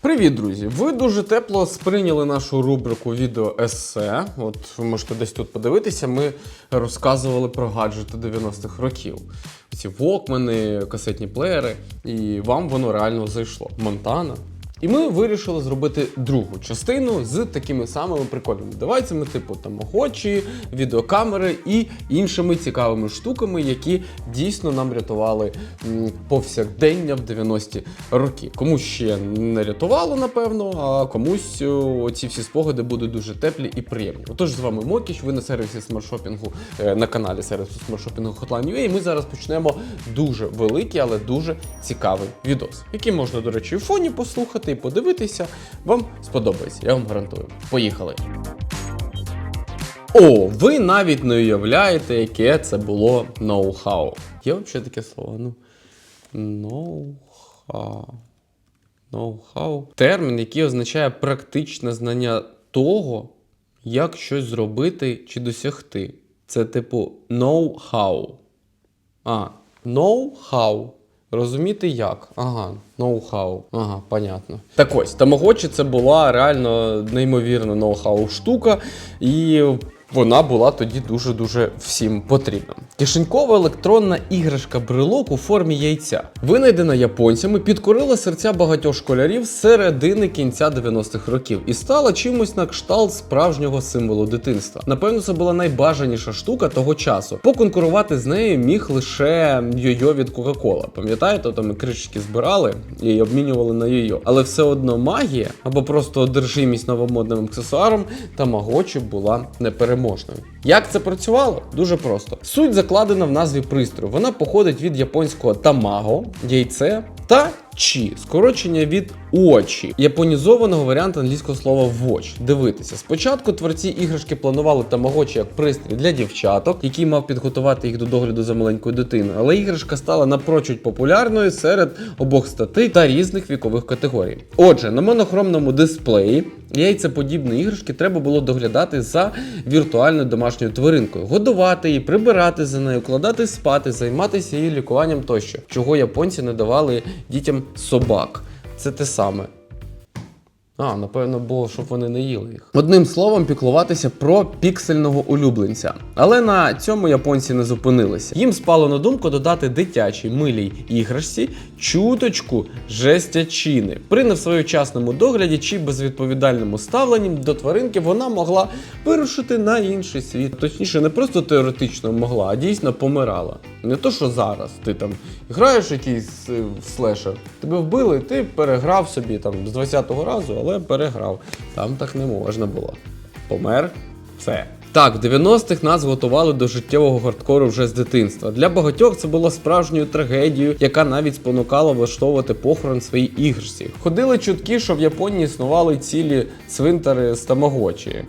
Привіт, друзі! Ви дуже тепло сприйняли нашу рубрику відео есе. От ви можете десь тут подивитися. Ми розказували про гаджети 90-х років. Ці вокмени, касетні плеєри, і вам воно реально зайшло. Монтана. І ми вирішили зробити другу частину з такими самими прикольними девайсами, типу тамагочі, відеокамери і іншими цікавими штуками, які дійсно нам рятували повсякдення в 90-ті роки. Комусь ще не рятувало, напевно, а комусь о, ці всі спогади будуть дуже теплі і приємні. Отож, з вами Мокіч, ви на сервісі смартшопінгу е, на каналі сервісу смартшопінгу Hotline.ua, і ми зараз почнемо дуже великий, але дуже цікавий відос, який можна, до речі, в фоні послухати і подивитися. Вам сподобається, я вам гарантую. Поїхали! О, ви навіть не уявляєте, яке це було ноу-хау. Є взагалі таке слово? Ну, ноу-хау. Ноу-хау. Термін, який означає практичне знання того, як щось зробити чи досягти. Це типу ноу-хау. А, ноу-хау. Розуміти як? Ага, ноу-хау. Ага, понятно. Так ось, Тамагочі це була реально неймовірна ноу-хау штука, і вона була тоді дуже-дуже всім потрібна. Кишенькова електронна іграшка брелок у формі яйця, винайдена японцями, підкорила серця багатьох школярів з середини кінця 90-х років і стала чимось на кшталт справжнього символу дитинства. Напевно, це була найбажаніша штука того часу. Поконкурувати з нею міг лише йо-йо від Кока-Кола. Пам'ятаєте, там ми кришечки збирали і обмінювали на йо-йо. Але все одно магія або просто одержимість новомодним аксесуаром Тамагочі була непереможною. Як це працювало? Дуже просто. Суть закладена в назві пристрою. Вона походить від японського тамаго, яйце та чі, скорочення від очі, японізованого варіанту англійського слова watch. Дивитися. Спочатку творці іграшки планували тамагочі як пристрій для дівчаток, який мав підготувати їх до догляду за маленькою дитиною. Але іграшка стала напрочуд популярною серед обох статей та різних вікових категорій. Отже, на монохромному дисплеї яйцеподібної іграшки треба було доглядати за віртуальною домашньою тваринкою, годувати її, прибирати за нею, кладати спати, займатися її лікуванням тощо, чого японці не давали дітям собак. Це те саме. А, напевно, було, щоб вони не їли їх. Одним словом, піклуватися про піксельного улюбленця. Але на цьому японці не зупинилися. Їм спало на думку додати дитячій милій іграшці чуточку жестячини. При несвоєчасному догляді чи безвідповідальному ставленні до тваринки вона могла вирушити на інший світ. Точніше, не просто теоретично могла, а дійсно помирала. Не то, що зараз ти там граєш якийсь е, в слешер, тебе вбили, ти переграв собі там з 20-го разу, але переграв. Там так не можна було. Помер, все. Так, в 90-х нас готували до життєвого хардкору вже з дитинства. Для багатьох це було справжньою трагедією, яка навіть спонукала влаштовувати похорон своїй іграшці. Ходили чутки, що в Японії існували цілі цвинтари з тамагочі.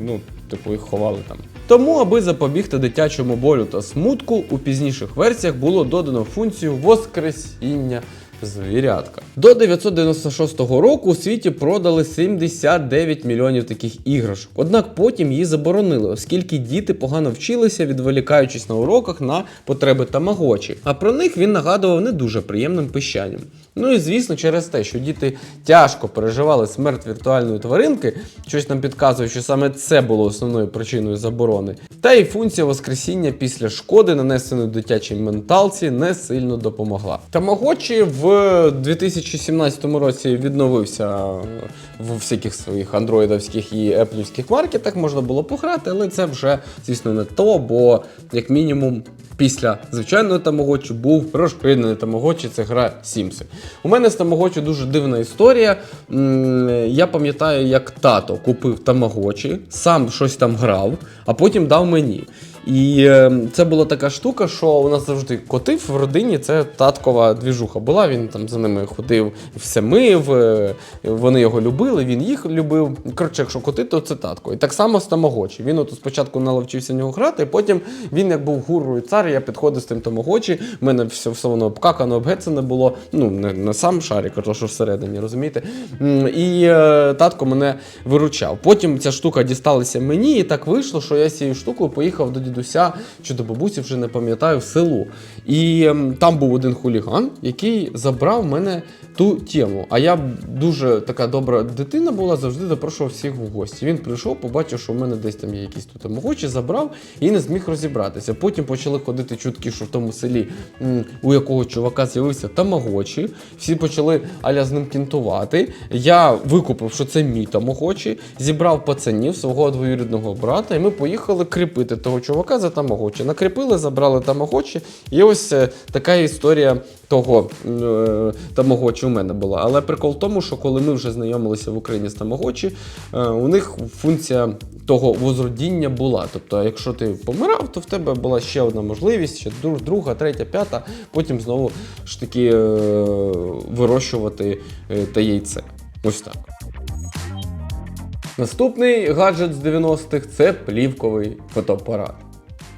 Ну, типу, їх ховали там. Тому, аби запобігти дитячому болю та смутку, у пізніших версіях було додано функцію воскресіння звірятка. До 996 року у світі продали 79 мільйонів таких іграшок. Однак потім її заборонили, оскільки діти погано вчилися, відволікаючись на уроках на потреби тамагочі. А про них він нагадував не дуже приємним пищанням. Ну і звісно, через те, що діти тяжко переживали смерть віртуальної тваринки, щось нам підказує, що саме це було основною причиною заборони. Та й функція воскресіння після шкоди, нанесеної дитячій менталці, не сильно допомогла. Тамагочі в 2017 році відновився в всяких своїх андроїдовських і еплівських маркетах. Можна було пограти, але це вже, звісно, не то, бо як мінімум. Після звичайного тамагочі був розширений тамагочі, це гра Сімси. У мене з тамагочі дуже дивна історія. Я пам'ятаю, як тато купив тамагочі, сам щось там грав, а потім дав мені. І е, це була така штука, що у нас завжди коти в родині це таткова двіжуха була. Він там за ними ходив, все мив, е, вони його любили, він їх любив. Коротше, якщо коти, то це татко. І так само з тамагочі. Він от спочатку наловчився в нього грати, потім він як був гурою цар, я підходив з тим тамагочі, в мене все, все воно обкакано, обгецане було. Ну, не, не сам шарик, а то, що всередині, розумієте? І е, татко мене виручав. Потім ця штука дісталася мені, і так вийшло, що я з цією штукою поїхав до дідуся чи до бабусі, вже не пам'ятаю, в село. І ем, там був один хуліган, який забрав мене ту тему. А я дуже така добра дитина була, завжди запрошував всіх в гості. Він прийшов, побачив, що в мене десь там є якісь тут тамагочі, забрав і не зміг розібратися. Потім почали ходити чутки, що в тому селі у якого чувака з'явився тамагочі. Всі почали аля з ним кінтувати. Я викупив, що це мій тамагочі, зібрав пацанів свого двоюрідного брата, і ми поїхали кріпити того чувака за тамагочі. Накріпили, забрали тамагочі. І ось е, така історія того е, тамагочі у мене була. Але прикол в тому, що коли ми вже знайомилися в Україні з тамагочі, е, у них функція того возродіння була. Тобто, якщо ти помирав, то в тебе була ще одна можливість, ще друга, третя, п'ята, потім знову ж таки е, вирощувати те яйце. Ось так. Наступний гаджет з 90-х це плівковий фотоапарат.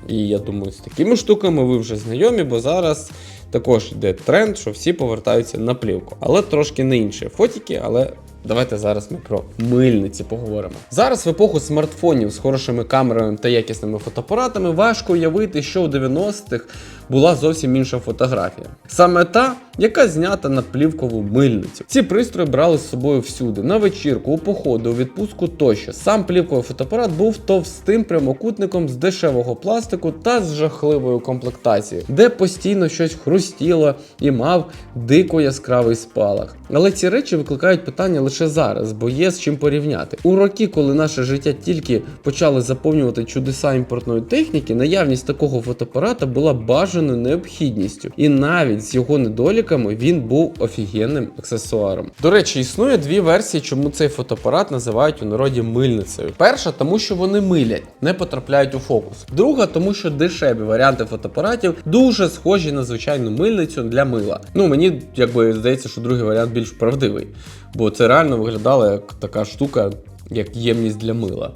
І я думаю, з такими штуками ви вже знайомі, бо зараз також йде тренд, що всі повертаються на плівку. Але трошки не інші фотіки, але. Давайте зараз ми про мильниці поговоримо. Зараз в епоху смартфонів з хорошими камерами та якісними фотоапаратами важко уявити, що у 90-х була зовсім інша фотографія. Саме та, яка знята на плівкову мильницю. Ці пристрої брали з собою всюди: на вечірку, у походи, у відпустку тощо. Сам плівковий фотоапарат був товстим прямокутником з дешевого пластику та з жахливою комплектацією, де постійно щось хрустіло і мав дико яскравий спалах. Але ці речі викликають питання лише зараз, бо є з чим порівняти. У роки, коли наше життя тільки почали заповнювати чудеса імпортної техніки, наявність такого фотоапарата була бажаною необхідністю, і навіть з його недоліками він був офігенним аксесуаром. До речі, існує дві версії, чому цей фотоапарат називають у народі мильницею. Перша, тому що вони милять, не потрапляють у фокус. Друга, тому що дешеві варіанти фотоапаратів дуже схожі на звичайну мильницю для мила. Ну мені якби здається, що другий варіант більш правдивий, бо це реально виглядало як така штука, як ємність для мила.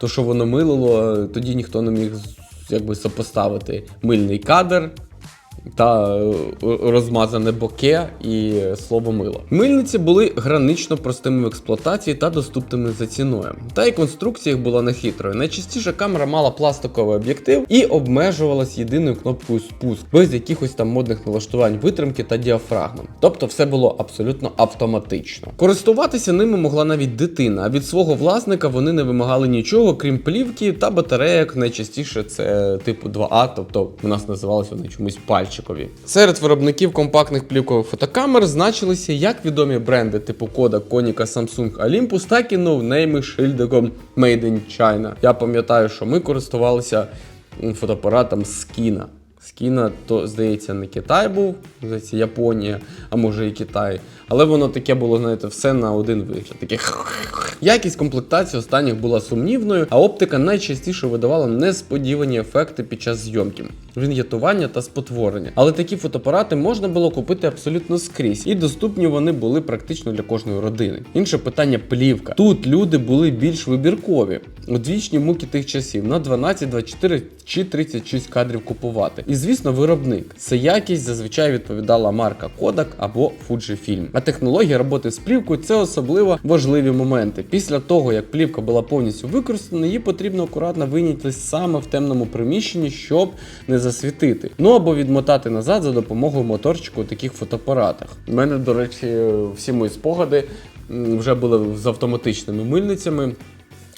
То, що воно милило, тоді ніхто не міг якби сопоставити мильний кадр та е, розмазане боке і слово мило. Мильниці були гранично простими в експлуатації та доступними за ціною. Та й конструкція їх була нехитрою. Найчастіше камера мала пластиковий об'єктив і обмежувалась єдиною кнопкою спуск, без якихось там модних налаштувань витримки та діафрагми. Тобто все було абсолютно автоматично. Користуватися ними могла навіть дитина, а від свого власника вони не вимагали нічого, крім плівки та батареїк. Найчастіше це типу 2А, тобто у нас називалися вони чомусь пальчикові. Серед виробників компактних плівкових фотокамер значилися як відомі бренди типу Kodak, Konica, Samsung, Olympus, так і ноунейми з шильдиком Made in China. Я пам'ятаю, що ми користувалися фотоапаратом Skina. Скіна, то здається, не Китай був, здається, Японія, а може і Китай. Але воно таке було, знаєте, все на один вигляд. Таке Якість комплектації останніх була сумнівною, а оптика найчастіше видавала несподівані ефекти під час зйомки, він'єтування та спотворення. Але такі фотоапарати можна було купити абсолютно скрізь, і доступні вони були практично для кожної родини. Інше питання плівка. Тут люди були більш вибіркові. Одвічні муки тих часів на 12, 24 чи 36 кадрів купувати. І звісно, виробник. Це якість зазвичай відповідала марка Kodak або Fujifilm. А технологія роботи з плівкою це особливо важливі моменти. Після того, як плівка була повністю використана, її потрібно акуратно вийняти саме в темному приміщенні, щоб не засвітити. Ну або відмотати назад за допомогою моторчику у таких фотоапаратах. У мене, до речі, всі мої спогади вже були з автоматичними мильницями.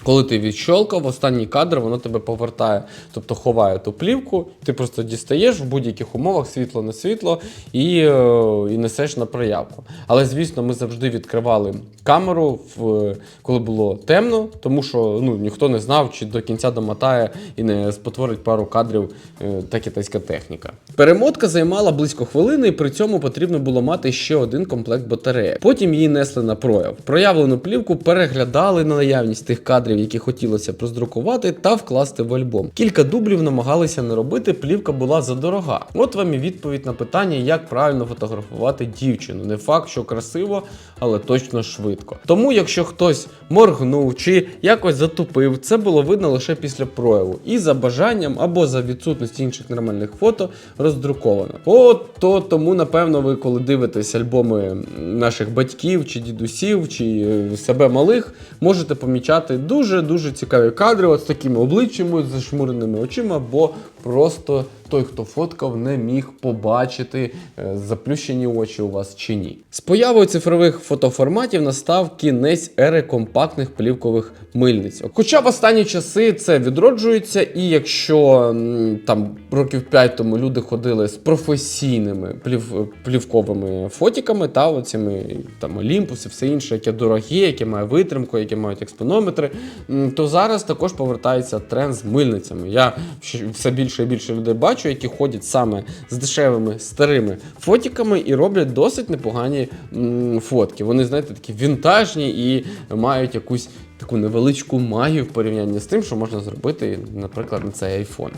Коли ти відщолкав, останній кадр воно тебе повертає, тобто ховає ту плівку, ти просто дістаєш в будь-яких умовах світло на світло і, е, і несеш на проявку. Але звісно, ми завжди відкривали камеру, в, коли було темно, тому що ну, ніхто не знав, чи до кінця домотає і не спотворить пару кадрів е, та китайська техніка. Перемотка займала близько хвилини, і при цьому потрібно було мати ще один комплект батареї. Потім її несли на прояв. Проявлену плівку переглядали на наявність тих кадрів, які хотілося роздрукувати та вкласти в альбом. Кілька дублів намагалися не робити, плівка була задорога. От вам і відповідь на питання, як правильно фотографувати дівчину. Не факт, що красиво, але точно швидко. Тому, якщо хтось моргнув чи якось затупив, це було видно лише після прояву. І за бажанням або за відсутності інших нормальних фото роздруковано. От то тому, напевно, ви коли дивитесь альбоми наших батьків чи дідусів, чи е, себе малих, можете помічати дуже дуже цікаві кадри, от з такими обличчями, з зашмуреними очима, бо просто той, хто фоткав, не міг побачити, е, заплющені очі у вас чи ні. З появою цифрових фотоформатів настав кінець ери компактних плівкових мильниць. Хоча в останні часи це відроджується, і якщо там років 5 тому люди ходили з професійними плів, плівковими фотіками, та оцими там Олімпуси, все інше, яке дорогі, яке має витримку, яке мають експонометри, то зараз також повертається тренд з мильницями. Я все більше і більше людей бачу, які ходять саме з дешевими старими фотіками і роблять досить непогані фотки. Вони, знаєте, такі вінтажні і мають якусь таку невеличку магію в порівнянні з тим, що можна зробити, наприклад, на цей iPhone.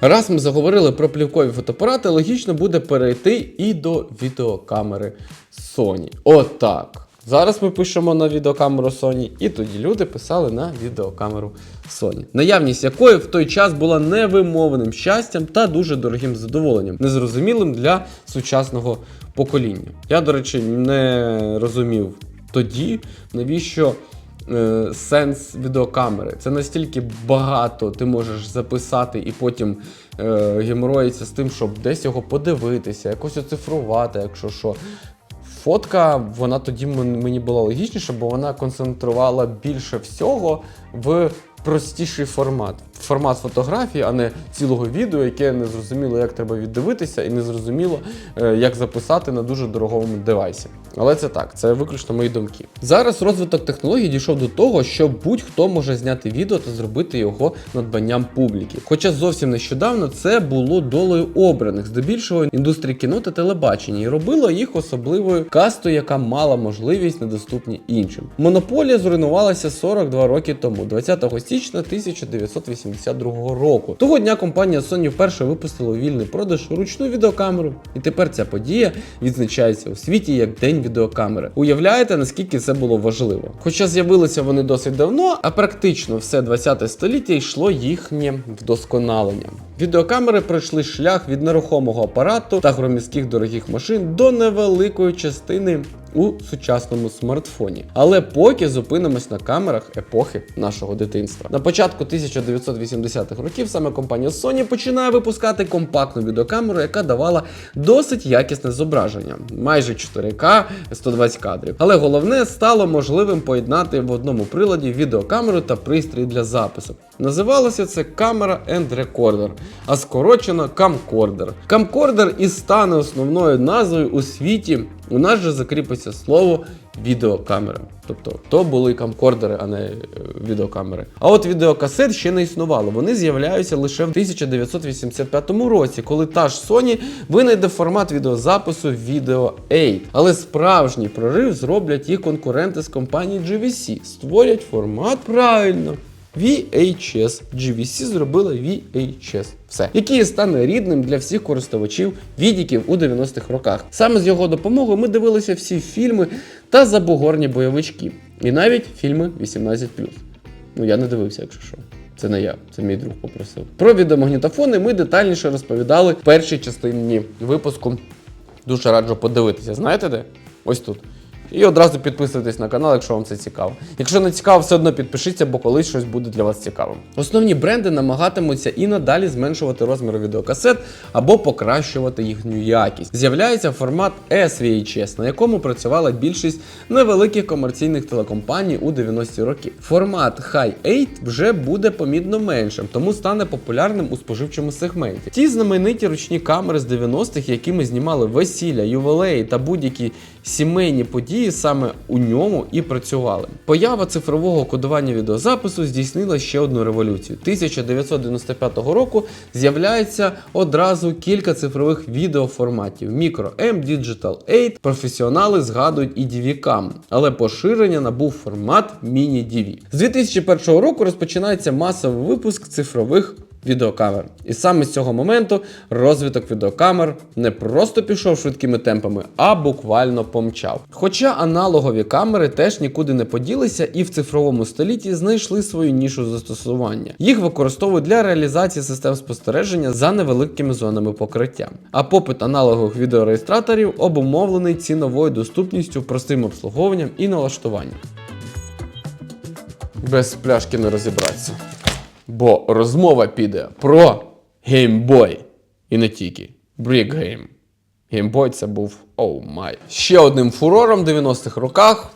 Раз ми заговорили про плівкові фотоапарати, логічно буде перейти і до відеокамери Sony. Отак. Зараз ми пишемо на відеокамеру Sony, і тоді люди писали на відеокамеру Sony. Наявність якої в той час була невимовним щастям та дуже дорогим задоволенням, незрозумілим для сучасного покоління. Я, до речі, не розумів тоді, навіщо е, сенс відеокамери. Це настільки багато ти можеш записати і потім е, геморроїться з тим, щоб десь його подивитися, якось оцифрувати, якщо що. Фотка, вона тоді мен- мені була логічніша, бо вона концентрувала більше всього в простіший формат. Формат фотографії, а не цілого відео, яке не зрозуміло, як треба віддивитися, і не зрозуміло, е, як записати на дуже дорогому девайсі. Але це так, це виключно мої думки. Зараз розвиток технологій дійшов до того, що будь-хто може зняти відео та зробити його надбанням публіки. Хоча зовсім нещодавно це було долею обраних, здебільшого індустрії кіно та телебачення, і робило їх особливою кастою, яка мала можливість недоступні іншим. Монополія зруйнувалася 42 роки тому, 20 січня 1982 року. Того дня компанія Sony вперше випустила у вільний продаж ручну відеокамеру, і тепер ця подія відзначається у світі як День відеокамери. Уявляєте, наскільки це було важливо? Хоча з'явилися вони досить давно, а практично все 20 століття йшло їхнє вдосконалення. Відеокамери пройшли шлях від нерухомого апарату та громіських дорогих машин до невеликої частини у сучасному смартфоні. Але поки зупинимось на камерах епохи нашого дитинства. На початку 1980-х років саме компанія Sony починає випускати компактну відеокамеру, яка давала досить якісне зображення, майже 4К 120 кадрів. Але головне стало можливим поєднати в одному приладі відеокамеру та пристрій для запису. Називалося це камера End Recorder, а скорочено камкордер. Камкордер і стане основною назвою у світі. У нас же закріпиться слово відеокамера. Тобто то були камкордери, а не е, відеокамери. А от відеокасет ще не існувало. Вони з'являються лише в 1985 році, коли та ж Sony винайде формат відеозапису Video 8. Але справжній прорив зроблять їх конкуренти з компанії GVC. Створять формат правильно. VHS. GVC зробила VHS. Все, який стане рідним для всіх користувачів відіків у 90-х роках. Саме з його допомогою ми дивилися всі фільми та забугорні бойовички, і навіть фільми 18+. Ну я не дивився, якщо що. Це не я, це мій друг попросив. Про відеомагнітофони ми детальніше розповідали в першій частині випуску. Дуже раджу подивитися. Знаєте де? Ось тут. І одразу підписуйтесь на канал, якщо вам це цікаво. Якщо не цікаво, все одно підпишіться, бо колись щось буде для вас цікавим. Основні бренди намагатимуться і надалі зменшувати розміри відеокасет або покращувати їхню якість. З'являється формат SVHS, на якому працювала більшість невеликих комерційних телекомпаній у 90-ті роки. Формат High 8 вже буде помітно меншим, тому стане популярним у споживчому сегменті. Ті знамениті ручні камери з 90-х, які ми знімали весілля, ювілеї та будь-які сімейні події саме у ньому і працювали. Поява цифрового кодування відеозапису здійснила ще одну революцію. 1995 року з'являється одразу кілька цифрових відеоформатів: Micro M, Digital 8. Професіонали згадують і DV-Cam, але поширення набув формат Mini DV. З 2001 року розпочинається масовий випуск цифрових відеокамер. І саме з цього моменту розвиток відеокамер не просто пішов швидкими темпами, а буквально помчав. Хоча аналогові камери теж нікуди не поділися і в цифровому столітті знайшли свою нішу застосування. Їх використовують для реалізації систем спостереження за невеликими зонами покриття. А попит аналогових відеореєстраторів обумовлений ціновою доступністю, простим обслуговуванням і налаштуванням. Без пляшки не розібратися. Бо розмова піде про Boy. І не тільки. Game Boy це був оу май. Ще одним фурором 90-х роках,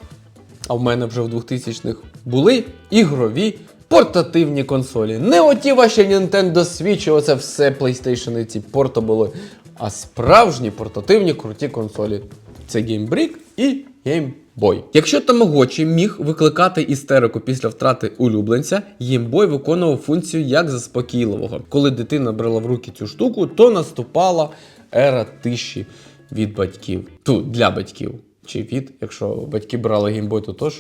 а в мене вже в 2000-х, були ігрові портативні консолі. Не оті ваші Nintendo Switch, і оце все PlayStation і ці порто були, а справжні портативні круті консолі. Це Game Brick і Game Boy. Якщо Тамагочі міг викликати істерику після втрати улюбленця, Boy виконував функцію як заспокійливого. Коли дитина брала в руки цю штуку, то наступала ера тиші від батьків. Ту для батьків. Чи від, якщо батьки брали гімбой, то теж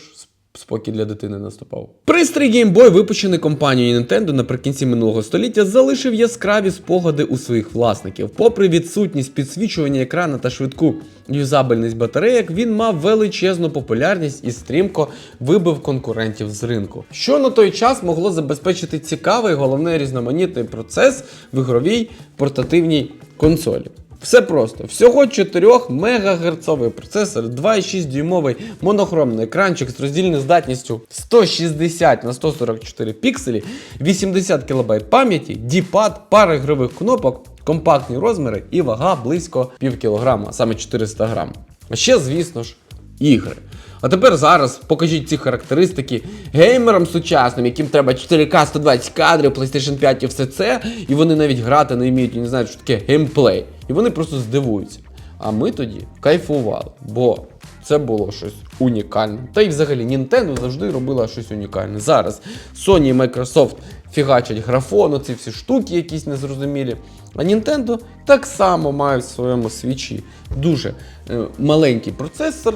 спокій для дитини наступав. Пристрій Game Boy, випущений компанією Nintendo наприкінці минулого століття, залишив яскраві спогади у своїх власників. Попри відсутність підсвічування екрана та швидку юзабельність батарейок, він мав величезну популярність і стрімко вибив конкурентів з ринку. Що на той час могло забезпечити цікавий, головне різноманітний процес в ігровій портативній консолі. Все просто. Всього 4 мегагерцовий процесор, 2,6 дюймовий монохромний екранчик з роздільною здатністю 160 на 144 пікселі, 80 кБ пам'яті, діпад, пара ігрових кнопок, компактні розміри і вага близько пів кілограма, саме 400 грам. А ще, звісно ж, ігри. А тепер зараз покажіть ці характеристики геймерам сучасним, яким треба 4К 120 кадрів, PlayStation 5 і все це, і вони навіть грати не вміють і не знають, що таке геймплей. І вони просто здивуються. А ми тоді кайфували, бо це було щось унікальне. Та й взагалі Nintendo завжди робила щось унікальне. Зараз Sony і Microsoft фігачать графон, оці всі штуки якісь незрозумілі. А Nintendo так само мають в своєму свічі дуже е, маленький процесор,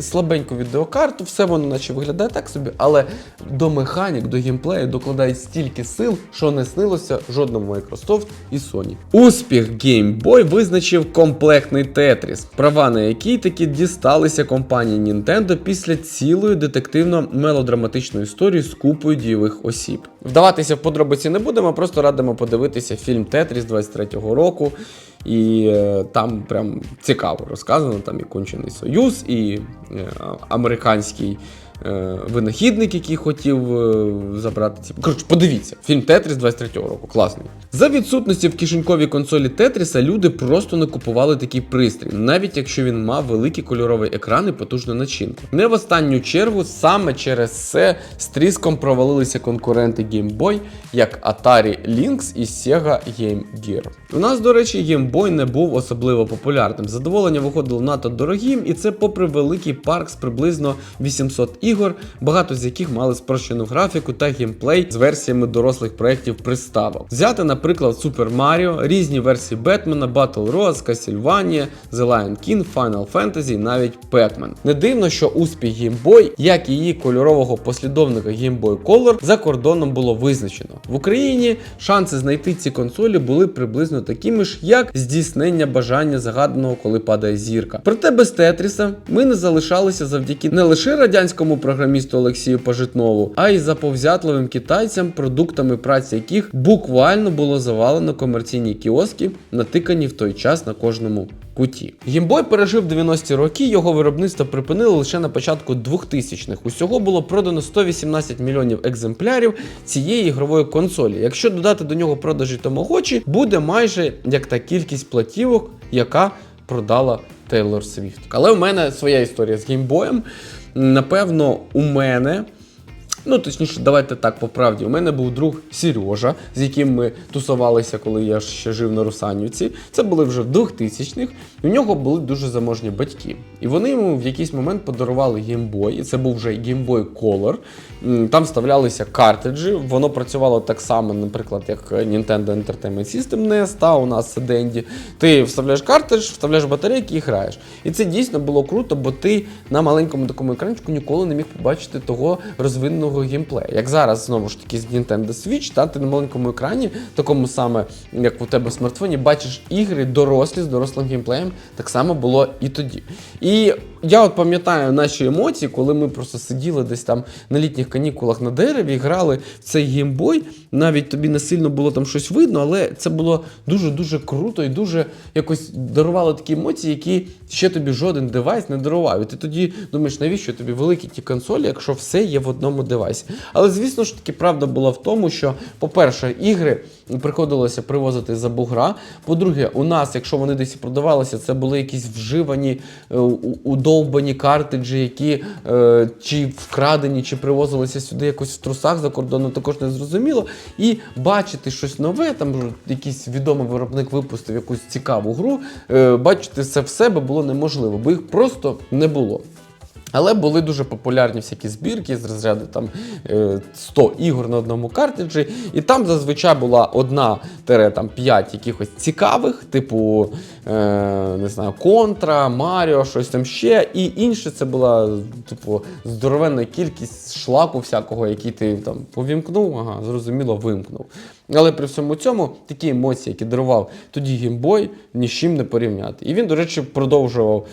слабеньку відеокарту, все воно наче виглядає так собі, але до механік, до геймплею докладають стільки сил, що не снилося жодному Microsoft і Sony. Успіх Game Boy визначив комплектний Tetris, права на який таки дісталися компанії Nintendo після цілої детективно-мелодраматичної історії з купою дієвих осіб. Вдаватися в подробиці не будемо, просто радимо подивитися фільм Тетріс 23-го року. І е, там прям цікаво розказано, там і кончений союз, і е, американський винахідник, який хотів е, забрати ці. Коротше, подивіться, фільм Тетріс 23-го року, класний. За відсутності в кишеньковій консолі Тетріса люди просто не купували такий пристрій, навіть якщо він мав великий кольоровий екран і потужну начинку. Не в останню чергу саме через це з тріском провалилися конкуренти Game Boy, як Atari Lynx і Sega Game Gear. У нас, до речі, Game Boy не був особливо популярним. Задоволення виходило надто дорогим, і це попри великий парк з приблизно 800 ігор, багато з яких мали спрощену графіку та геймплей з версіями дорослих проєктів приставок. Взяти, наприклад, Super Mario, різні версії Бетмена, Battle Rose, Castlevania, The Lion King, Final Fantasy, і навіть Pac-Man. Не дивно, що успіх Game Boy, як і її кольорового послідовника Game Boy Color, за кордоном було визначено. В Україні шанси знайти ці консолі були приблизно такими ж, як здійснення бажання загаданого, коли падає зірка. Проте без Тетріса ми не залишалися завдяки не лише радянському програмісту Олексію Пожитнову, а й заповзятливим китайцям, продуктами праці яких буквально було завалено комерційні кіоски, натикані в той час на кожному куті. Гімбой пережив 90-ті роки, його виробництво припинили лише на початку 2000-х. Усього було продано 118 мільйонів екземплярів цієї ігрової консолі. Якщо додати до нього продажі Тамагочі, буде майже як та кількість платівок, яка продала Тейлор Свіфт. Але у мене своя історія з геймбоєм. Напевно, у мене. Ну, точніше, давайте так по правді. У мене був друг Сережа, з яким ми тусувалися, коли я ще жив на Русанівці. Це були вже в 2000-х. І в нього були дуже заможні батьки. І вони йому в якийсь момент подарували геймбой, і це був вже Boy Color. Там вставлялися картриджі, воно працювало так само, наприклад, як Nintendo Entertainment System NES, та у нас Dendy. Ти вставляєш картридж, вставляєш батарейки і граєш. І це дійсно було круто, бо ти на маленькому такому екранчику ніколи не міг побачити того розвиненого геймплею. Як зараз, знову ж таки, з Nintendo Switch, та ти на маленькому екрані, такому саме, як у тебе в смартфоні, бачиш ігри дорослі з дорослим геймплеєм. Так само було і тоді. І я от пам'ятаю наші емоції, коли ми просто сиділи десь там на літніх канікулах на дереві, грали в цей геймбой. Навіть тобі не сильно було там щось видно, але це було дуже-дуже круто і дуже якось дарувало такі емоції, які ще тобі жоден девайс не дарував. І ти тоді думаєш, навіщо тобі великі ті консолі, якщо все є в одному девайсі. Але звісно ж таки, правда була в тому, що, по-перше, ігри приходилося привозити за бугра. По-друге, у нас, якщо вони десь продавалися, це були якісь вживані, е, удовбані картриджі, які е, чи вкрадені, чи привозилися сюди якось в трусах за кордоном, також не зрозуміло. І бачити щось нове, там якийсь відомий виробник випустив якусь цікаву гру, е, бачити це в себе було неможливо, бо їх просто не було. Але були дуже популярні всякі збірки з розряду там е, 100 ігор на одному картриджі, і там зазвичай була одна тире там 5 якихось цікавих, типу е, не знаю, Контра, Маріо, щось там ще. І інше це була типу здоровенна кількість шлаку всякого, який ти там повімкнув, ага, зрозуміло, вимкнув. Але при всьому цьому такі емоції, які дарував тоді геймбой, ні з чим не порівняти. І він, до речі, продовжував.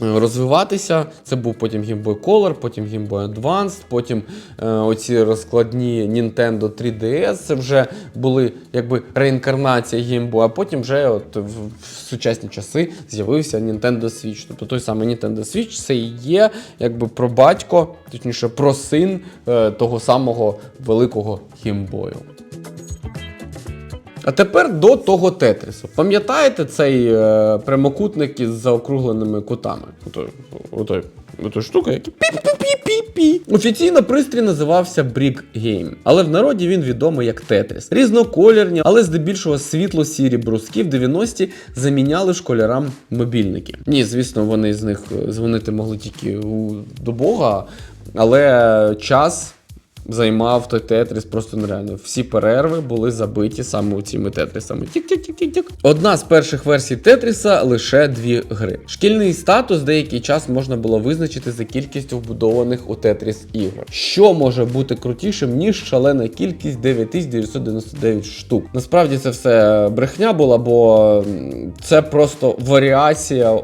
Розвиватися. Це був потім Game Boy Color, потім Game Boy Advance, потім е, оці розкладні Nintendo 3DS. Це вже були якби реінкарнація Game Boy, а потім вже от в, в сучасні часи з'явився Nintendo Switch. Тобто той самий Nintendo Switch це і є якби про батько, точніше про син е, того самого великого Boy. А тепер до того тетрісу. Пам'ятаєте цей е, прямокутник із заокругленими кутами? Отой, отой штука, які пі-пі-пі-пі-пі. Офіційно пристрій називався Brick Game, але в народі він відомий як Тетріс. Різнокольорні, але здебільшого світло-сірі бруски в 90-ті заміняли школярам мобільники. Ні, звісно, вони з них е, дзвонити могли тільки у, до Бога, але час займав той тетріс просто нереально. Всі перерви були забиті саме цими тетрісами. Тік-тік-тік-тік-тік. Одна з перших версій тетріса лише дві гри. Шкільний статус деякий час можна було визначити за кількістю вбудованих у тетріс ігор. Що може бути крутішим, ніж шалена кількість 9999 штук. Насправді це все брехня була, бо це просто варіація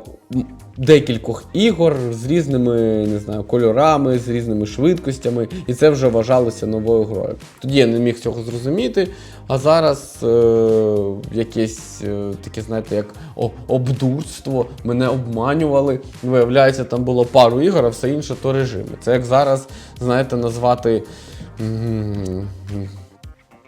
декількох ігор з різними не знаю, кольорами, з різними швидкостями, і це вже вважалося новою грою. Тоді я не міг цього зрозуміти. А зараз е, якесь е, таке, знаєте, як обдурство, мене обманювали. Виявляється, там було пару ігор, а все інше то режими. Це як зараз, знаєте, назвати.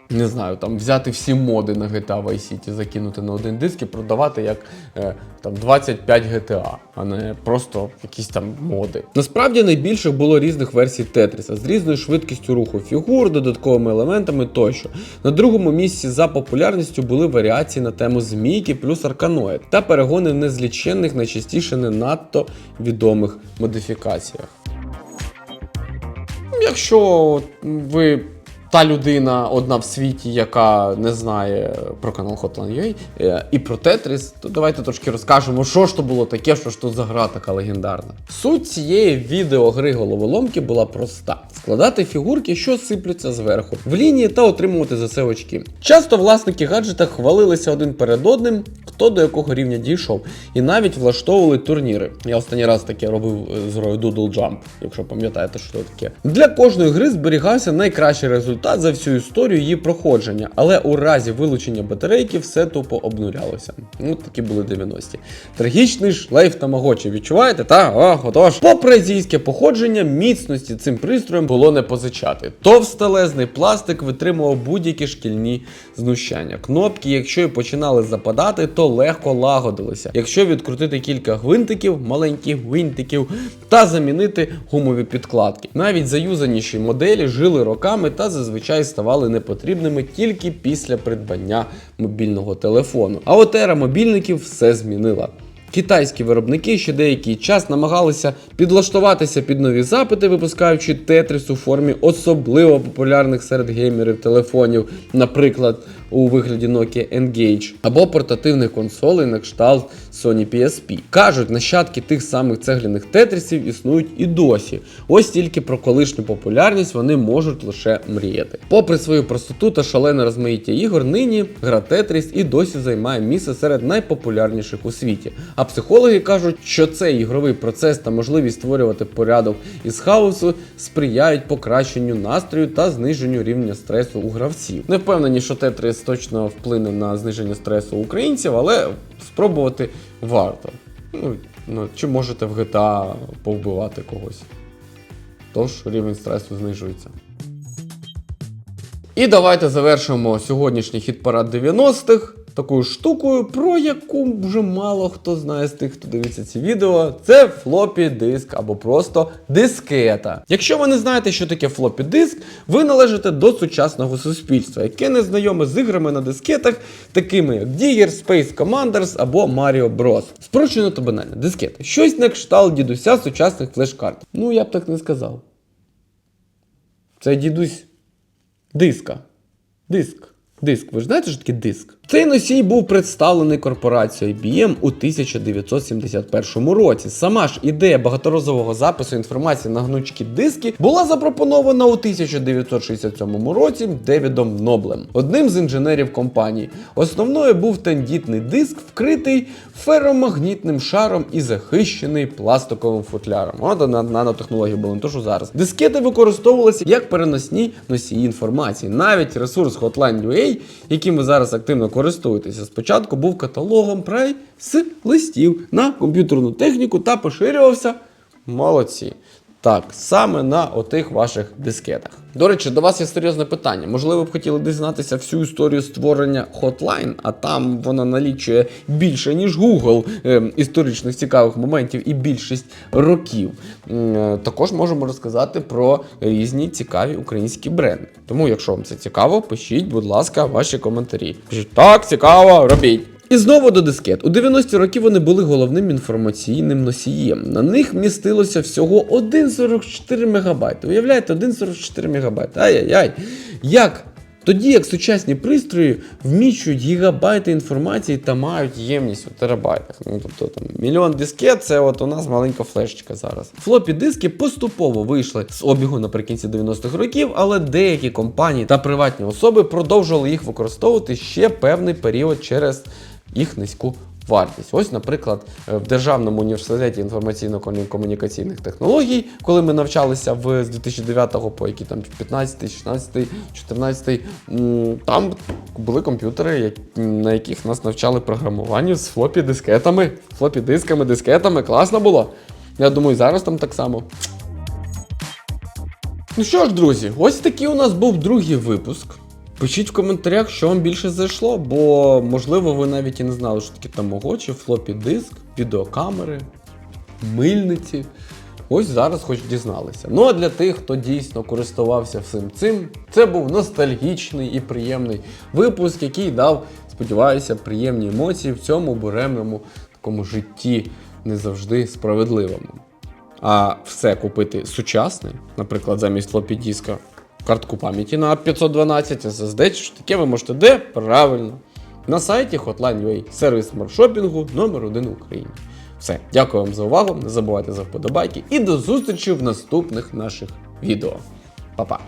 Не знаю, там взяти всі моди на GTA Vice City, закинути на один диск і продавати як е, там 25 GTA, а не просто якісь там моди. Насправді найбільше було різних версій Тетріса з різною швидкістю руху фігур, додатковими елементами тощо. На другому місці за популярністю були варіації на тему змійки плюс арканоїд та перегони в незліченних, найчастіше не надто відомих модифікаціях. Якщо ви та людина одна в світі, яка не знає про канал Hotline.ua е, і про Тетріс, то давайте трошки розкажемо, що ж то було таке, що ж то за гра така легендарна. Суть цієї відеогри головоломки була проста: складати фігурки, що сиплються зверху, в лінії та отримувати за це очки. Часто власники гаджета хвалилися один перед одним, хто до якого рівня дійшов, і навіть влаштовували турніри. Я останній раз таке робив е, з грою Doodle Jump, якщо пам'ятаєте, що таке. Для кожної гри зберігався найкращий результат за всю історію її проходження, але у разі вилучення батарейки все тупо обнулялося. Ну, такі були 90-ті. Трагічний шлейф тамагочі, відчуваєте? Та, отож. Попри азійське походження, міцності цим пристроєм було не позичати. Товстелезний пластик витримував будь-які шкільні знущання. Кнопки, якщо і починали западати, то легко лагодилися. Якщо відкрутити кілька гвинтиків, маленьких гвинтиків, та замінити гумові підкладки. Навіть заюзаніші моделі жили роками та зазвичай зазвичай ставали непотрібними тільки після придбання мобільного телефону. А от ера мобільників все змінила. Китайські виробники ще деякий час намагалися підлаштуватися під нові запити, випускаючи тетріс у формі особливо популярних серед геймерів телефонів, наприклад, у вигляді Nokia Engage, або портативних консолей на кшталт Sony PSP. Кажуть, нащадки тих самих цегляних тетрисів існують і досі. Ось тільки про колишню популярність вони можуть лише мріяти. Попри свою простоту та шалене розмаїття ігор, нині гра Тетріс і досі займає місце серед найпопулярніших у світі. А психологи кажуть, що цей ігровий процес та можливість створювати порядок із хаосу сприяють покращенню настрою та зниженню рівня стресу у гравців. Не впевнені, що Тетріс точно вплине на зниження стресу українців, але спробувати варто. Ну, ну, чи можете в GTA повбивати когось. Тож рівень стресу знижується. І давайте завершимо сьогоднішній хіт-парад 90-х такою штукою, про яку вже мало хто знає з тих, хто дивиться ці відео. Це флопі диск або просто дискета. Якщо ви не знаєте, що таке флопі диск, ви належите до сучасного суспільства, яке не знайоме з іграми на дискетах, такими як Digger, Space Commanders або Mario Bros. Спрощено та банально, дискети. Щось на кшталт дідуся сучасних флеш-карт. Ну, я б так не сказав. Це дідусь диска. Диск. Диск. Ви ж знаєте, що таке диск? Цей носій був представлений корпорацією IBM у 1971 році. Сама ж ідея багаторазового запису інформації на гнучкі диски була запропонована у 1967 році Девідом Ноблем, одним з інженерів компанії. Основною був тендітний диск, вкритий феромагнітним шаром і захищений пластиковим футляром. От на нанотехнології були, не то що зараз. Дискети використовувалися як переносні носії інформації. Навіть ресурс Hotline.ua, яким ви зараз активно користуєтеся, спочатку був каталогом прай з листів на комп'ютерну техніку та поширювався. Молодці. Так, саме на отих ваших дискетах. До речі, до вас є серйозне питання. Можливо, б хотіли дізнатися всю історію створення Hotline, а там вона налічує більше, ніж Google е, історичних цікавих моментів і більшість років. Е, Також можемо розказати про різні цікаві українські бренди. Тому, якщо вам це цікаво, пишіть, будь ласка, ваші коментарі. Пишіть так, цікаво, робіть. І знову до дискет. У 90-ті роки вони були головним інформаційним носієм. На них містилося всього 1,44 МБ. Уявляєте, 1,44 МБ. Ай-яй-яй. Як? Тоді як сучасні пристрої вміщують гігабайти інформації та мають ємність у терабайтах. Ну тобто там мільйон дискет, це от у нас маленька флешечка зараз. Флопі диски поступово вийшли з обігу наприкінці 90-х років, але деякі компанії та приватні особи продовжували їх використовувати ще певний період через їх низьку вартість. Ось, наприклад, е, в Державному університеті інформаційно-комунікаційних технологій, коли ми навчалися в з 2009 по які там 15, 16, 14, там були комп'ютери, на яких нас навчали програмуванню з флопі дискетами, флопі дисками, дискетами. Класно було. Я думаю, зараз там так само. Ну що ж, друзі, ось такий у нас був другий випуск. Пишіть в коментарях, що вам більше зайшло, бо можливо ви навіть і не знали, що таке тамогочі, флопі диск, відеокамери, мильниці. Ось зараз хоч дізналися. Ну а для тих, хто дійсно користувався всім цим, це був ностальгічний і приємний випуск, який дав, сподіваюся, приємні емоції в цьому буремному такому житті не завжди справедливому. А все купити сучасне, наприклад, замість флопі диска картку пам'яті на 512 SSD, чи таке ви можете де? Правильно. На сайті Hotline.ua, сервіс маршопінгу номер 1 в Україні. Все, дякую вам за увагу. Не забувайте за вподобайки і до зустрічі в наступних наших відео. Па-па!